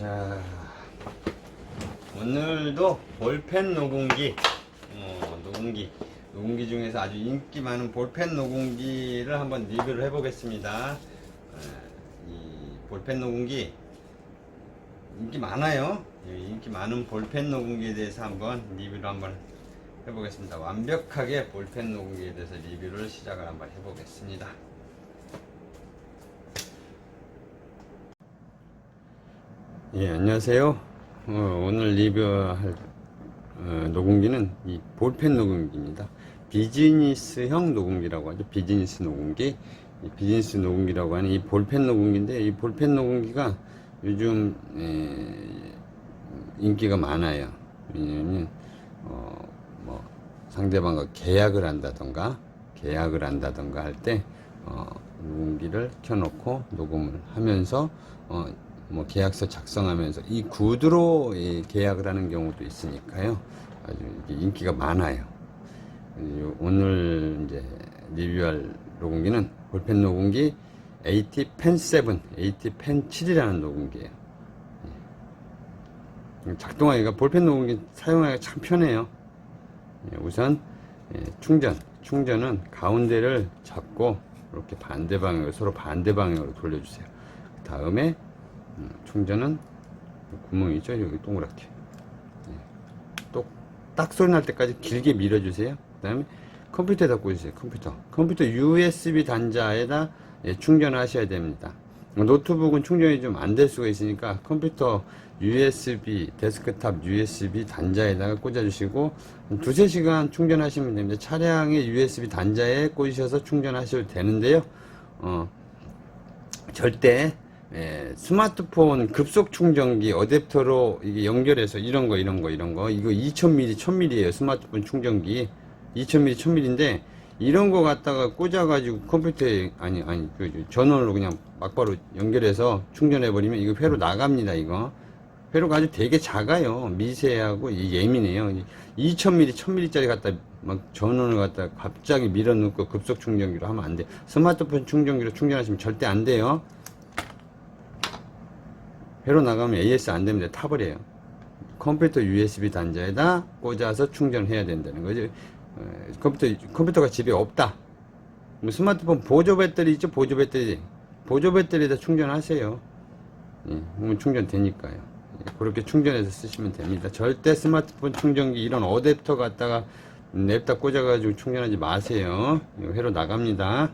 자, 오늘도 볼펜 녹음기, 어, 녹음기, 녹음기 중에서 아주 인기 많은 볼펜 녹음기를 한번 리뷰를 해보겠습니다. 어, 이 볼펜 녹음기 인기 많아요. 이 인기 많은 볼펜 녹음기에 대해서 한번 리뷰를 한번 해보겠습니다. 완벽하게 볼펜 녹음기에 대해서 리뷰를 시작을 한번 해보겠습니다. 예, 안녕하세요. 어, 오늘 리뷰할 어, 녹음기는 이 볼펜 녹음기입니다. 비즈니스형 녹음기라고 하죠. 비즈니스 녹음기. 이 비즈니스 녹음기라고 하는 이 볼펜 녹음기인데 이 볼펜 녹음기가 요즘 에, 인기가 많아요. 왜냐면 어, 뭐 상대방과 계약을 한다던가 계약을 한다던가 할때 어, 녹음기를 켜놓고 녹음을 하면서 어, 뭐 계약서 작성하면서 이 구두로 이 계약을 하는 경우도 있으니까요. 아주 인기가 많아요. 이 오늘 이제 리뷰할 녹음기는 볼펜 녹음기 AT 펜 7, AT 펜 7이라는 녹음기예요. 예. 작동하기가 볼펜 녹음기 사용하기가 참 편해요. 예, 우선 예, 충전, 충전은 가운데를 잡고 이렇게 반대 방향으로 서로 반대 방향으로 돌려주세요. 그 다음에 음, 충전은 구멍이 있죠 여기 동그랗게. 또딱 소리 날 때까지 길게 밀어주세요. 그 다음에 컴퓨터에다 꽂으세요 컴퓨터. 컴퓨터 USB 단자에다 예, 충전하셔야 됩니다. 노트북은 충전이 좀 안 될 수가 있으니까 컴퓨터 USB 데스크탑 USB 단자에다가 꽂아주시고 한 두세 시간 충전하시면 됩니다. 차량의 USB 단자에 꽂으셔서 충전하셔도 되는데요. 어, 절대 예, 스마트폰 급속 충전기 어댑터로 이게 연결해서 이런 거 이런 거 이런 거. 이거 2000mAh 1000mAh예요 스마트폰 충전기. 2000mAh 1000mAh인데 이런 거 갖다가 꽂아가지고 컴퓨터에 아니 아니 그 전원으로 그냥 막바로 연결해서 충전해 버리면 이거 회로 나갑니다 이거. 회로가 아주 되게 작아요. 미세하고 예민해요. 2000mAh 1000mAh짜리 갖다 막 전원을 갖다 갑자기 밀어넣고 급속 충전기로 하면 안 돼. 스마트폰 충전기로 충전하시면 절대 안 돼요 회로 나가면 AS 안 되면 타버려요. 컴퓨터 USB 단자에다 꽂아서 충전해야 된다는 거죠. 어, 컴퓨터, 컴퓨터가 집에 없다. 뭐 스마트폰 보조 배터리 있죠? 보조 배터리. 보조 배터리에다 충전하세요. 예, 그러면 충전되니까요. 예, 그렇게 충전해서 쓰시면 됩니다. 절대 스마트폰 충전기 이런 어댑터 갖다가 냅다 꽂아가지고 충전하지 마세요. 이거 회로 나갑니다.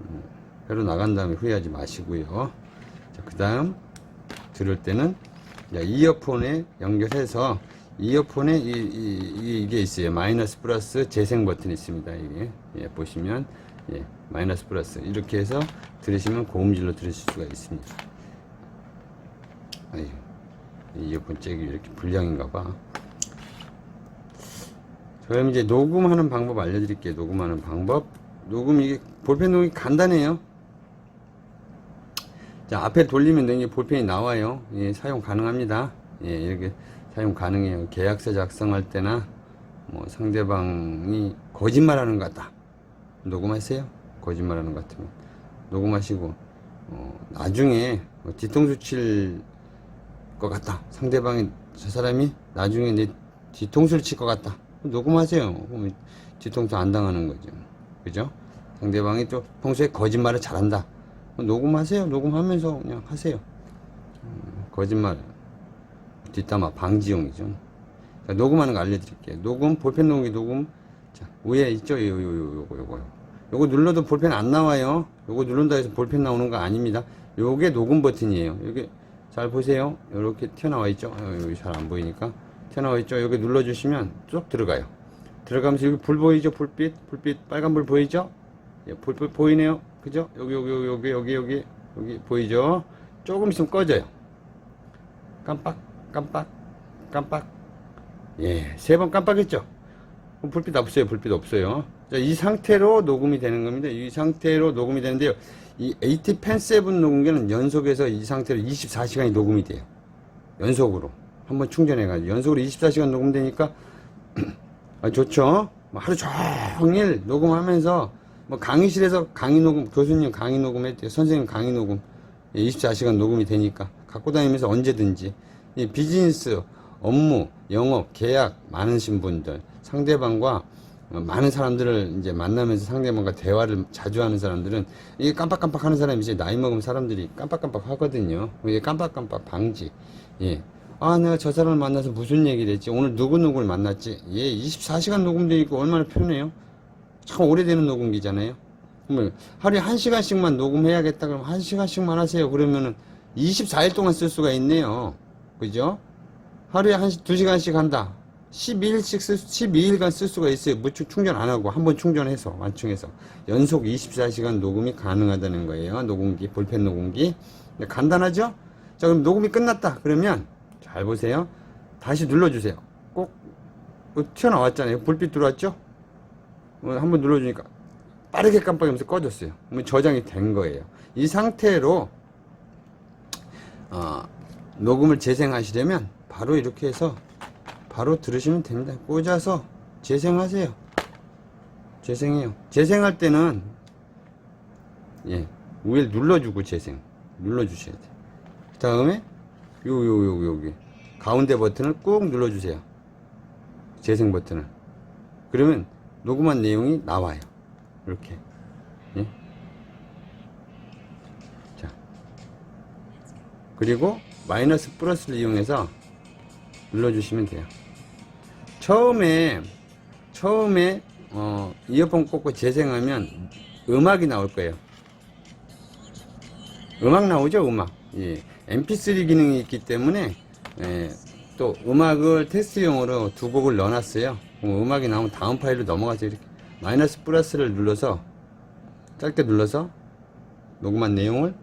음, 회로 나간 다음에 후회하지 마시고요. 자, 그 다음 들을 때는 이어폰에 연결해서 이어폰에 이, 이, 이 게 있어요. 마이너스 플러스 재생 버튼이 있습니다. 이게 예, 보시면 예, 마이너스 플러스 이렇게 해서 들으시면 고음질로 들으실 수가 있습니다. 아유, 이어폰 잭이 이렇게 불량인가 봐. 저희 이제 녹음하는 방법 알려드릴게요. 녹음하는 방법. 녹음 이게 볼펜 녹음이 간단해요. 자, 앞에 돌리면 이게 볼펜이 나와요. 예, 사용 가능합니다. 예, 이렇게 사용 가능해요. 계약서 작성할 때나 뭐 상대방이 거짓말하는 것 같다. 녹음하세요. 거짓말하는 것 같으면 녹음하시고 어, 나중에 뭐 뒤통수 칠 것 같다. 상대방이 저 사람이 나중에 내 뒤통수를 칠 것 같다. 녹음하세요. 뒤통수 안 당하는 거죠. 그죠? 상대방이 또 평소에 거짓말을 잘한다. 녹음하세요. 녹음하면서 그냥 하세요. 음, 거짓말, 뒷담화 방지용이죠. 자, 녹음하는 거 알려드릴게요. 녹음, 볼펜 녹음기 녹음. 자, 위에 있죠? 요, 요, 요, 요거, 요거. 요거 눌러도 볼펜 안 나와요. 요거 누른다 해서 볼펜 나오는 거 아닙니다. 요게 녹음 버튼이에요. 여기 잘 보세요. 요렇게 튀어나와 있죠? 어, 여기 잘 안 보이니까. 튀어나와 있죠? 여기 눌러주시면 쭉 들어가요. 들어가면서 여기 불 보이죠? 불빛? 불빛, 빨간 불 보이죠? 예, 불빛 보이네요. 그죠? 여기, 여기, 여기, 여기, 여기, 여기, 보이죠? 조금 있으면 꺼져요. 깜빡, 깜빡, 깜빡. 예, 세 번 깜빡했죠? 불빛 없어요, 불빛 없어요. 자, 이 상태로 녹음이 되는 겁니다. 이 상태로 녹음이 되는데요. 이 AT 펜7 녹음기는 연속해서 이 상태로 24시간이 녹음이 돼요. 연속으로. 한번 충전해가지고. 연속으로 24시간 녹음되니까, 아, 좋죠? 뭐 하루 종일 녹음하면서 뭐 강의실에서 강의 녹음, 교수님 강의 녹음했대요. 선생님 강의 녹음. 24시간 녹음이 되니까. 갖고 다니면서 언제든지 이 비즈니스 업무 영업 계약 많으신 분들 상대방과 어, 많은 사람들을 이제 만나면서 상대방과 대화를 자주 하는 사람들은 이게 깜빡깜빡 하는 사람이 이제 나이 먹은 사람들이 깜빡깜빡 하거든요. 이게 깜빡깜빡 방지. 예. 아, 내가 저 사람을 만나서 무슨 얘기를 했지? 오늘 누구누구를 만났지? 예, 24시간 녹음되어 있고 얼마나 편해요? 참 오래되는 녹음기잖아요. 그러면 하루에 한시간씩만 녹음해야겠다 그러면 한시간씩만 하세요. 그러면은 24일 동안 쓸 수가 있네요. 그죠? 하루에 한, 두 시간씩 한다. 12일씩 쓸, 12일간 쓸 수가 있어요. 무충 충전 안 하고, 한 번 충전해서, 완충해서. 연속 24시간 녹음이 가능하다는 거예요. 녹음기, 볼펜 녹음기. 네, 간단하죠? 자, 그럼 녹음이 끝났다. 그러면, 잘 보세요. 다시 눌러주세요. 꼭, 어, 튀어나왔잖아요. 불빛 들어왔죠? 어, 한번 눌러주니까, 빠르게 깜빡이면서 꺼졌어요. 그러면 저장이 된 거예요. 이 상태로, 어, 녹음을 재생하시려면 바로 이렇게 해서 바로 들으시면 됩니다. 꽂아서 재생하세요. 재생해요. 재생할 때는 예 위에 눌러주고 재생 눌러주셔야 돼. 그 다음에 요 요 요 여기 가운데 버튼을 꾹 눌러주세요. 재생 버튼을. 그러면 녹음한 내용이 나와요. 이렇게. 예? 자. 그리고 마이너스 플러스를 이용해서 눌러주시면 돼요. 처음에 처음에 어, 이어폰 꽂고 재생하면 음악이 나올 거예요. 음악 나오죠, 음악. 예. MP3 기능이 있기 때문에 예, 또 음악을 테스트용으로 두 곡을 넣어놨어요. 그럼 음악이 나오면 다음 파일로 넘어가서 이렇게 마이너스 플러스를 눌러서 짧게 눌러서 녹음한 내용을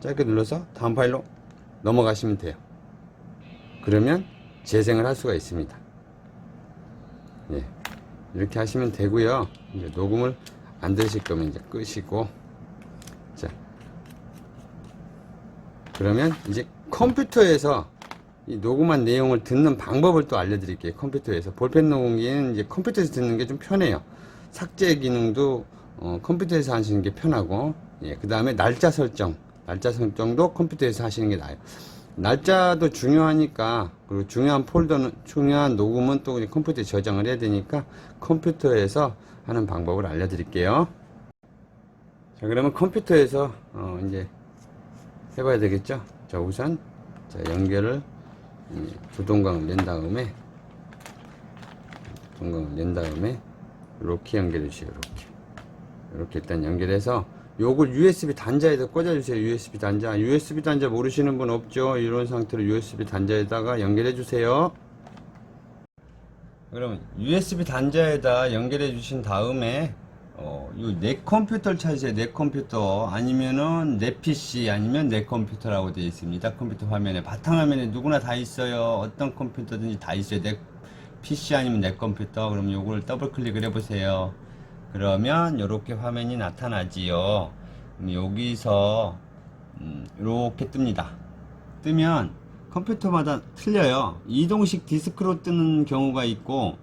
짧게 눌러서 다음 파일로 넘어가시면 돼요. 그러면 재생을 할 수가 있습니다. 예. 이렇게 하시면 되고요. 이제 녹음을 안 되실 거면 이제 끄시고 자. 그러면 이제 컴퓨터에서 이 녹음한 내용을 듣는 방법을 또 알려드릴게요. 컴퓨터에서 볼펜 녹음기는 이제 컴퓨터에서 듣는 게 좀 편해요. 삭제 기능도 어, 컴퓨터에서 하시는 게 편하고, 예, 그 다음에 날짜 설정, 날짜 설정도 컴퓨터에서 하시는 게 나아요. 날짜도 중요하니까, 그리고 중요한 폴더는, 중요한 녹음은 또 컴퓨터에 저장을 해야 되니까 컴퓨터에서 하는 방법을 알려드릴게요. 자, 그러면 컴퓨터에서, 어, 이제 해봐야 되겠죠? 자, 우선, 자, 연결을, 이 부동강을 낸 다음에, 부동강을 낸 다음에, 이렇게 연결해 주세요, 이렇게. 이렇게 일단 연결해서, 요걸 USB 단자에다 꽂아주세요, USB 단자. USB 단자 모르시는 분 없죠? 이런 상태로 USB 단자에다가 연결해 주세요. 그러면 USB 단자에다 연결해 주신 다음에 어, 요내 컴퓨터를 찾으세요. 내 컴퓨터 아니면은 내 PC 아니면 내 컴퓨터라고 되어 있습니다. 컴퓨터 화면에 바탕화면에 누구나 다 있어요. 어떤 컴퓨터든지 다 있어요. 내 PC 아니면 내 컴퓨터. 그럼 요걸 더블 클릭을 해 보세요. 그러면 이렇게 화면이 나타나지요. 여기서 음, 이렇게 뜹니다. 뜨면 컴퓨터마다 틀려요. 이동식 디스크로 뜨는 경우가 있고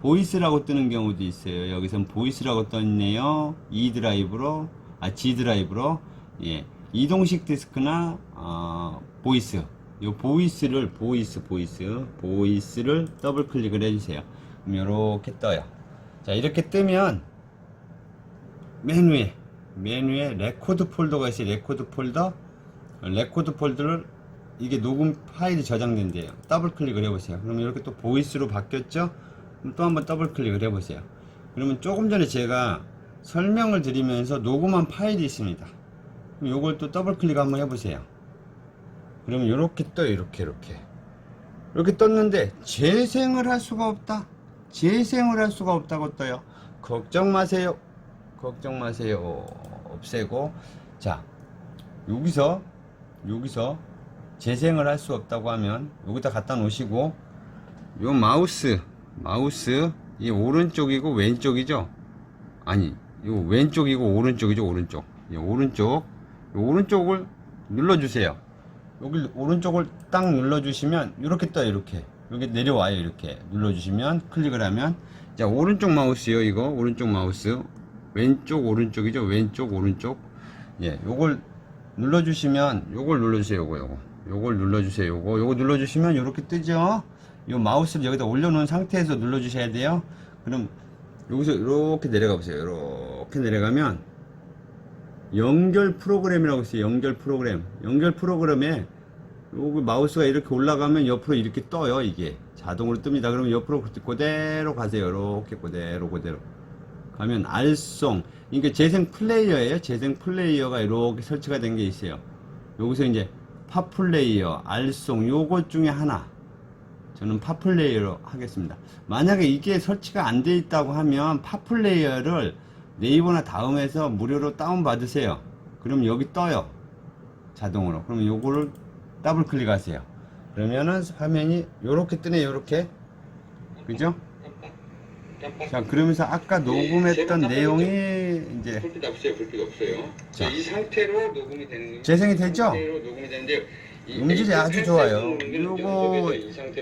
보이스라고 뜨는 경우도 있어요. 여기선 보이스라고 떠 있네요. E 드라이브로 아 G 드라이브로 예 이동식 디스크나 어, 보이스 요 보이스를 보이스 보이스 보이스를 더블 클릭을 해주세요. 그럼 이렇게 떠요. 자 이렇게 뜨면 메뉴에 메뉴에 레코드 폴더가 있어요. 레코드 폴더 레코드 폴더를 이게 녹음 파일이 저장된대요. 더블 클릭을 해보세요. 그러면 이렇게 또 보이스로 바뀌었죠? 또 한번 더블 클릭을 해보세요. 그러면 조금 전에 제가 설명을 드리면서 녹음한 파일이 있습니다. 이걸 또 더블 클릭 한번 해보세요. 그러면 이렇게 떠요. 이렇게 이렇게 이렇게 떴는데 재생을 할 수가 없다. 재생을 할 수가 없다고 떠요. 걱정 마세요. 걱정 마세요. 없애고 자 여기서 여기서 재생을 할 수 없다고 하면 여기다 갖다 놓으시고 요 마우스 마우스 이 오른쪽이고 왼쪽이죠? 아니 요 왼쪽이고 오른쪽이죠 오른쪽. 이 오른쪽 요 오른쪽을 눌러주세요. 여기 오른쪽을 딱 눌러주시면 이렇게 떠요 이렇게. 여기 내려와요 이렇게. 눌러주시면 클릭을 하면. 자 오른쪽 마우스요 이거. 오른쪽 마우스. 왼쪽 오른쪽이죠? 왼쪽 오른쪽. 예 요걸 눌러주시면 요걸 눌러주세요 요거 요거. 요걸 눌러주세요 요거. 요거 눌러주시면 요렇게 뜨죠 요 마우스를 여기다 올려놓은 상태에서 눌러주셔야 돼요. 그럼 여기서 이렇게 내려가 보세요. 이렇게 내려가면 연결 프로그램이라고 있어요. 연결 프로그램. 연결 프로그램에 요거 마우스가 이렇게 올라가면 옆으로 이렇게 떠요 이게. 자동으로 뜹니다. 그러면 옆으로 그대로 가세요. 이렇게 그대로 그대로. 가면 알송 그러니까 재생 플레이어예요. 재생 플레이어가 이렇게 설치가 된 게 있어요. 여기서 이제 파 플레이어 알송 요것 중에 하나 저는 파 플레이어로 하겠습니다 만약에 이게 설치가 안 돼 있다고 하면 파 플레이어를 네이버나 다음에서 무료로 다운 받으세요 그럼 여기 떠요 자동으로 그러면 요거를 더블 클릭하세요 그러면은 화면이 요렇게 뜨네 요렇게 그죠? 자 그러면서 아까 녹음했던 내용이 이제 불빛 없어요. 불빛 없어요. 자. 이 상태로 녹음이 되는. 재생이 되죠? 상태로 녹음이 되는데 이 음질이 아주 좋아요. 요거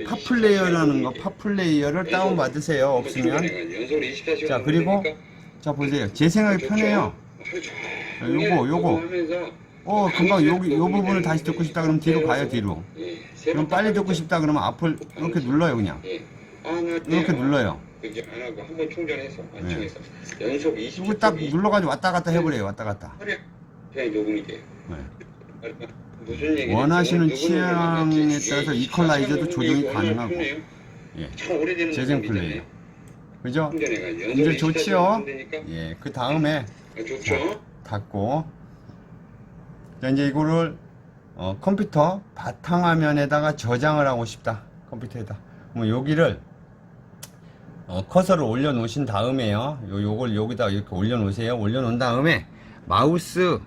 파플레이어라는 거 24시간 파플레이어를 다운 받으세요 없으면. 연속으로 24시간 자, 그리고 자 보세요. 재생하기 편해요. 자, 요거, 요거. 어 금방 여기 요 부분을 다시 듣고 싶다 그러면 뒤로 가요 뒤로. 그럼 빨리 듣고 싶다 그러면 앞을 이렇게 눌러요 그냥. 예. 아, 나 이렇게 눌러요. 그게 안 하고 한 번 충전해서 안 네. 충전해서. 연속 20초 이거 딱 눌러가지고 왔다 갔다 해버려요 왔다 갔다. 그냥 녹음이 돼요. 네. 원하시는 취향에 따라서 이퀄라이저도 조정이 가능하고. 예. 재생. 플레이어 그죠? 음질 좋지요? 예, 그 다음에 좋죠. 닫고 자 이제 이거를 어, 컴퓨터 바탕화면에다가 저장을 하고 싶다 컴퓨터에다 그럼 여기를 어, 커서를 올려 놓으신 다음에요 요, 요걸 여기다 이렇게 올려 놓으세요 올려 놓은 다음에 마우스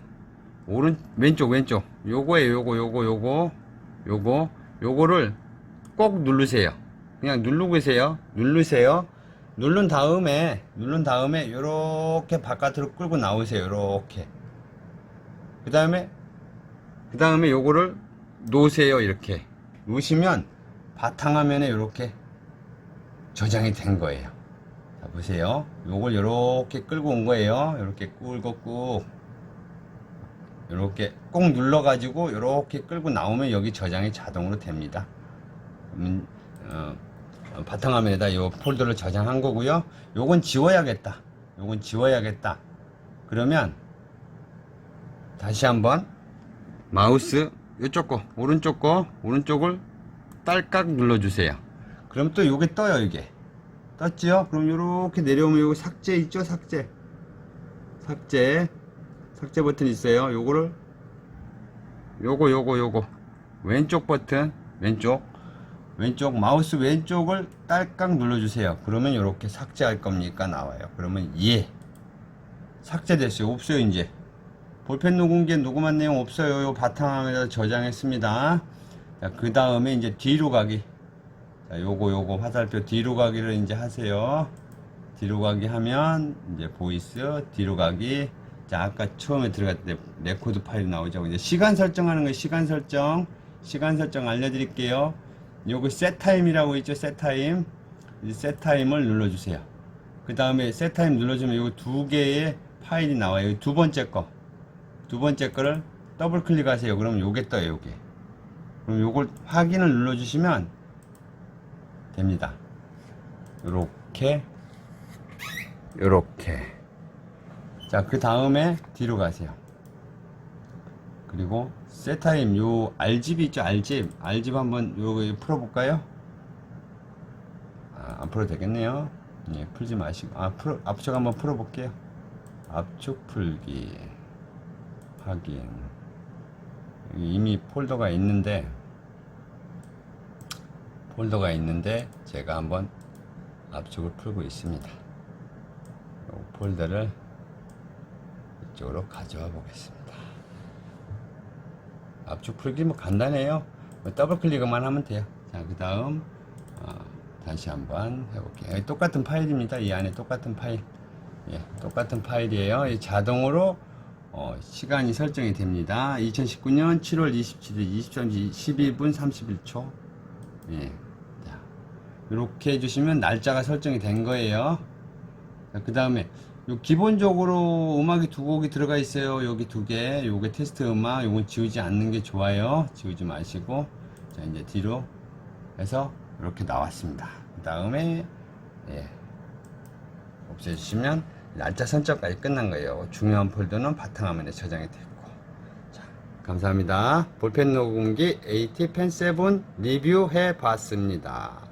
오른 왼쪽 왼쪽. 요거에 요거 요거 요거 요거. 요거를 꼭 누르세요. 그냥 누르고 계세요. 누르세요. 누른 다음에 누른 다음에 요렇게 바깥으로 끌고 나오세요. 요렇게. 그 다음에 그 다음에 요거를 놓으세요. 이렇게. 놓으시면 바탕화면에 이렇게 저장이 된 거예요. 자 보세요. 요걸 요렇게 끌고 온 거예요. 요렇게 끌고 꾹 요렇게 꼭 눌러 가지고 요렇게 끌고 나오면 여기 저장이 자동으로 됩니다. 음, 어, 어, 바탕화면에다 요 폴더를 저장한 거고요. 요건 지워야겠다. 요건 지워야겠다. 그러면 다시 한번 마우스 이쪽 거 오른쪽 거 오른쪽을 딸깍 눌러주세요. 그럼 또 요게 떠요 이게. 떴지요? 그럼 요렇게 내려오면 요거 삭제 있죠? 삭제. 삭제 삭제 버튼 있어요 요거를 요거 요거 요거 왼쪽 버튼 왼쪽 왼쪽 마우스 왼쪽을 딸깍 눌러주세요 그러면 요렇게 삭제할 겁니까 나와요 그러면 예 삭제됐어요 없어요 이제 볼펜 녹음기에 녹음한 내용 없어요. 요 바탕화면에다 저장했습니다. 자, 그 다음에 이제 뒤로 가기. 자, 요거, 요거 화살표 뒤로 가기를 이제 하세요. 뒤로 가기 하면 이제 보이스 뒤로 가기. 자, 아까 처음에 들어갔을 때 레코드 파일이 나오죠. 이제 시간 설정하는 거 시간 설정. 시간 설정 알려드릴게요. 요거 셋타임이라고 있죠. 셋타임. 이 셋타임을 눌러주세요. 그 다음에 셋타임 눌러주면 요두 개의 파일이 나와요. 두 번째 거. 두 번째 거를 더블 클릭하세요. 그러면 요게 떠요, 요게. 그럼 요걸 확인을 눌러 주시면 됩니다. 요렇게 요렇게. 자, 그 다음에 뒤로 가세요. 그리고 세타임 요 RGB 있죠, RGB. RGB 한번 요거 풀어 볼까요? 아, 안 풀어도 되겠네요. 예, 풀지 마시고 아, 풀어 압축 한번 풀어 볼게요. 압축 풀기. 확인 이미 폴더가 있는데 폴더가 있는데 제가 한번 압축을 풀고 있습니다 이 폴더를 이쪽으로 가져와 보겠습니다 압축 풀기 뭐 간단해요 뭐 더블 클릭만 하면 돼요 자 그 다음 어, 다시 한번 해볼게요 똑같은 파일입니다 이 안에 똑같은 파일 예, 똑같은 파일이에요 이 자동으로 어, 시간이 설정이 됩니다. 2019년 7월 27일 23시 12분 31초. 예. 자, 이렇게 해주시면 날짜가 설정이 된 거예요. 그 다음에 요 기본적으로 음악이 두 곡이 들어가 있어요. 여기 두 개. 요게 테스트 음악. 요건 지우지 않는 게 좋아요. 지우지 마시고. 자, 이제 뒤로 해서 이렇게 나왔습니다. 그 다음에, 예. 없애주시면 날짜 선정까지 끝난 거예요. 중요한 폴더는 바탕화면에 저장이 됐고. 자, 감사합니다. 볼펜 녹음기 AT 펜7 리뷰해 봤습니다.